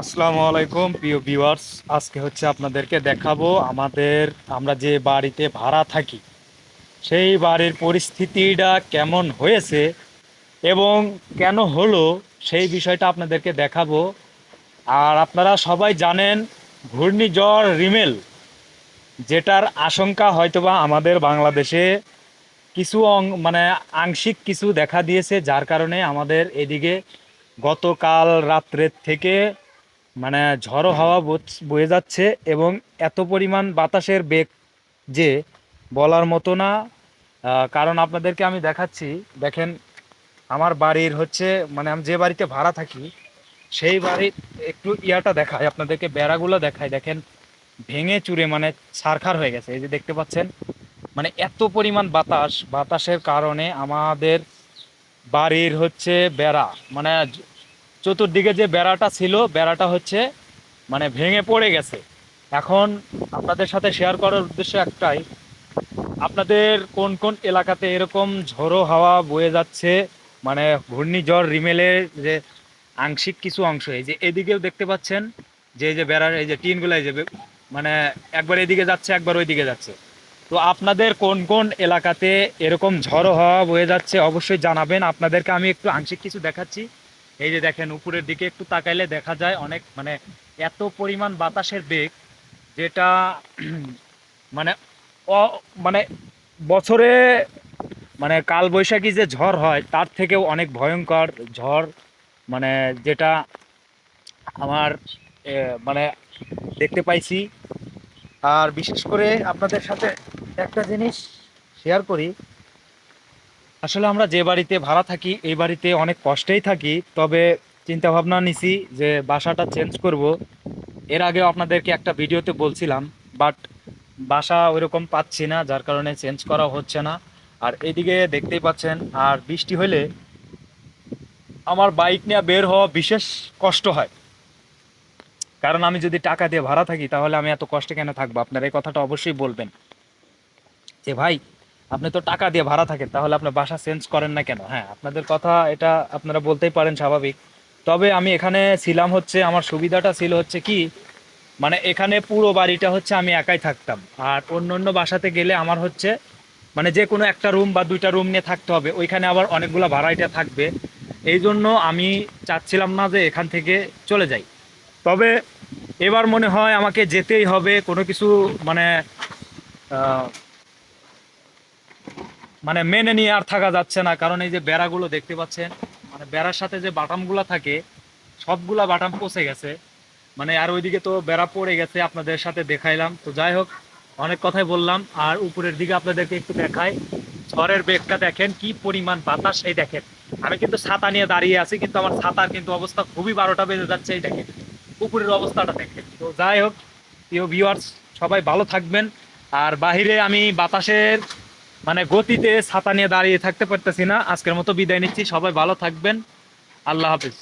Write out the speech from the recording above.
আসসালামু আলাইকুম, প্রিয় ভিউয়ার্স আজকে হচ্ছে আপনাদেরকে দেখাবো আমাদের, আমরা যে বাড়িতে ভাড়া থাকি, সেই বাড়ির পরিস্থিতিটা কেমন হয়েছে এবং কেন হলো সেই বিষয়টা আপনাদেরকে দেখাবো। আর আপনারা সবাই জানেন, ঘূর্ণিঝড় রিমেল, যেটার আশঙ্কা হয়তোবা আমাদের বাংলাদেশে কিছু মানে আংশিক কিছু দেখা দিয়েছে, যার কারণে আমাদের এদিকে গতকাল রাত্রের থেকে মানে ঝড়ো হাওয়া বয়ে যাচ্ছে এবং এত পরিমাণ বাতাসের বেগ যে বলার মতো না। কারণ আপনাদেরকে আমি দেখাচ্ছি, দেখেন আমার বাড়ির হচ্ছে মানে আমি যে বাড়িতে ভাড়া থাকি, সেই বাড়ির একটু ইয়াটা দেখায় আপনাদেরকে বেড়াগুলো দেখায় দেখেন ভেঙে চুরে মানে ছারখার হয়ে গেছে, এই যে দেখতে পাচ্ছেন। মানে এত পরিমাণ বাতাস, বাতাসের কারণে আমাদের বাড়ির হচ্ছে বেড়া মানে চতুর্দিকে যে বেড়াটা ছিল, বেড়াটা হচ্ছে মানে ভেঙে পড়ে গেছে। এখন আপনাদের সাথে শেয়ার করার উদ্দেশ্য একটাই, আপনাদের কোন কোন এলাকাতে এরকম ঝোড়ো হাওয়া বয়ে যাচ্ছে মানে ঘূর্ণিঝড় রিমেলের যে আংশিক কিছু অংশ, এই যে এদিকেও দেখতে পাচ্ছেন, যে যে বেড়ার এই যে টিনগুলো এই যে মানে একবার এদিকে যাচ্ছে, একবার ওইদিকে যাচ্ছে। তো আপনাদের কোন কোন এলাকাতে এরকম ঝড়ো হাওয়া বয়ে যাচ্ছে, অবশ্যই জানাবেন। আপনাদেরকে আমি একটু আংশিক কিছু দেখাচ্ছি। এই যে দেখেন, উপরের দিকে একটু তাকাইলে দেখা যায় অনেক মানে এত পরিমাণ বাতাসের বেগ যেটা মানে অ- মানে বছরে মানে কাল বৈশাখী যে ঝড় হয়, তার থেকেও অনেক ভয়ঙ্কর ঝড় মানে যেটা আমার মানে দেখতে পাইছি। আর বিশেষ করে আপনাদের সাথে একটা জিনিস শেয়ার করি। আসলে আমরা যে বাড়িতে ভাড়া থাকি, এই বাড়িতে অনেক কষ্টেই থাকি, তবে চিন্তা ভাবনা নিছি যে বাসাটা চেঞ্জ করব। এর আগেও আপনাদেরকে একটা ভিডিওতে বলছিলাম, বাট বাসা ওইরকম পাচ্ছি না, যার কারণে চেঞ্জ করা হচ্ছে না। আর এদিকে দেখতেই পাচ্ছেন, আর বৃষ্টি হলে আমার বাইক নিয়ে বের হওয়া বিশেষ কষ্ট হয়। কারণ আমি যদি টাকা দিয়ে ভাড়া থাকি, তাহলে আমি এত কষ্টে কেন থাকব? আপনারা এই কথাটা অবশ্যই বলবেন। যে ভাই আপনি তো টাকা দিয়ে ভাড়া থাকেন, তাহলে আপনি বাসা চেঞ্জ করেন না কেন? হ্যাঁ আপনাদের কথা এটা আপনারা বলতেই পারেন স্বাভাবিক। তবে আমি এখানে ছিলাম হচ্ছে, আমার সুবিধাটা ছিল হচ্ছে কি মানে এখানে পুরো বাড়িটা হচ্ছে আমি একাই থাকতাম। আর অন্য অন্য বাসাতে গেলে আমার হচ্ছে মানে যে কোনো একটা রুম বা দুইটা রুম নিয়ে থাকতে হবে, ওইখানে আবার অনেকগুলো ভাড়াইটা থাকবে। এই জন্য আমি চাচ্ছিলাম না যে এখান থেকে চলে যাই। তবে এবার মনে হয় আমাকে যেতেই হবে, কোনো কিছু মানে মানে মেনে নিয়ে আর থাকা যাচ্ছে না। কারণ এই যে বেড়াগুলো দেখতে পাচ্ছেন মানে বেড়ার সাথে যে বাটামগুলো থাকে, সবগুলা বাটাম পচে গেছে। মানে আর ওইদিকে তো বেড়া পড়ে গেছে আপনাদের সাথে দেখাইলাম। তো যাই হোক, অনেক কথাই বললাম। আর উপরের দিকে আপনাদেরকে একটু দেখাই। ঝড়ের বেগটা দেখেন, কি পরিমাণ বাতাস, এই দেখেন। আমি কিন্তু ছাতা নিয়ে দাঁড়িয়ে আছি, কিন্তু আমার ছাতার কিন্তু অবস্থা খুবই বারোটা বেজে যাচ্ছে, এই দেখেন। উপরের অবস্থাটা দেখেন। তো যাই হোক, প্রিয় ভিউয়ার্স সবাই ভালো থাকবেন। আর বাহিরে আমি বাতাসের মানে গতিতে ছাতা নিয়ে দাঁড়িয়ে থাকতে পারতেছি না। আজকের মতো বিদায় নিচ্ছি। সবাই ভালো থাকবেন। আল্লাহ হাফিজ।